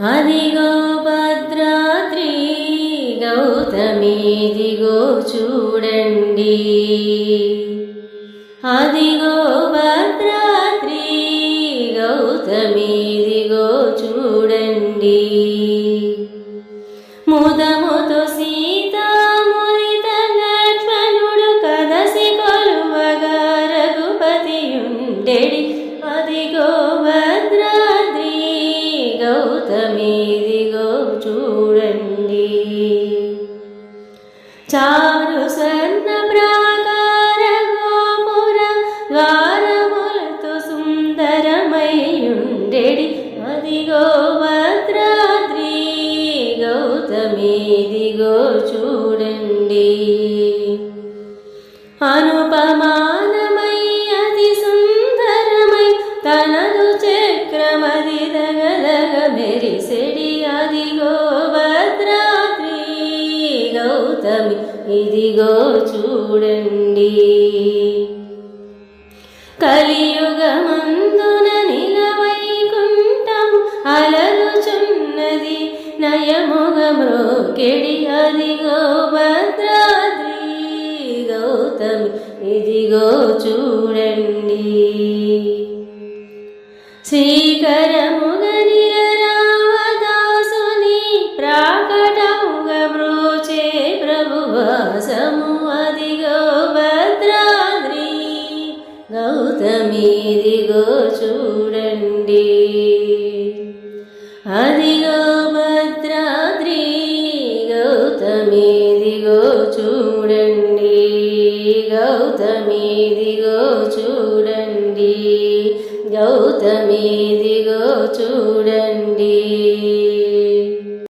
అదిగో భద్రాద్రి గౌతమిదిగో చూడండి. అదిగో భద్రాద్రి గౌతమిదిగో చూడండి. ముదముతో సీతా తన లక్ష్మణుడు కదసి కొలువగా రఘుపతియుండెడి. అదిగో భద్ర గౌతమిదిగో చూడండి. చారు సన్న ప్రాకార గోపుర ద్వారములతో సుందరమయ్యుండెడి. అదిగో భద్రాద్రి గౌతమిదిగో చూడండి. అనుపమానమై అతి సుందరమై తనలో చక్రమది దగదగ మెరిసెడి అదిగో భద్రాద్రి గౌతమి ఇదిగో చూడండి కలియుగమందున నిలవైకుంఠం అలరుచున్నది నయముగమ్రో కెడి అదిగో భద్రాద్రి గౌతమి ఇదిగో చూడండి శ్రీకరముగనిరావదాసుని ప్రాకటముగ బ్రోచే ప్రభువాసము. అదిగో భద్రాద్రి గౌతమిదిగో చూడండి. అదిగో భద్రాద్రి గౌతమిదిగో చూడండి. గౌతమిదిగో చూడండి. గౌతమిదిగో చూడండి.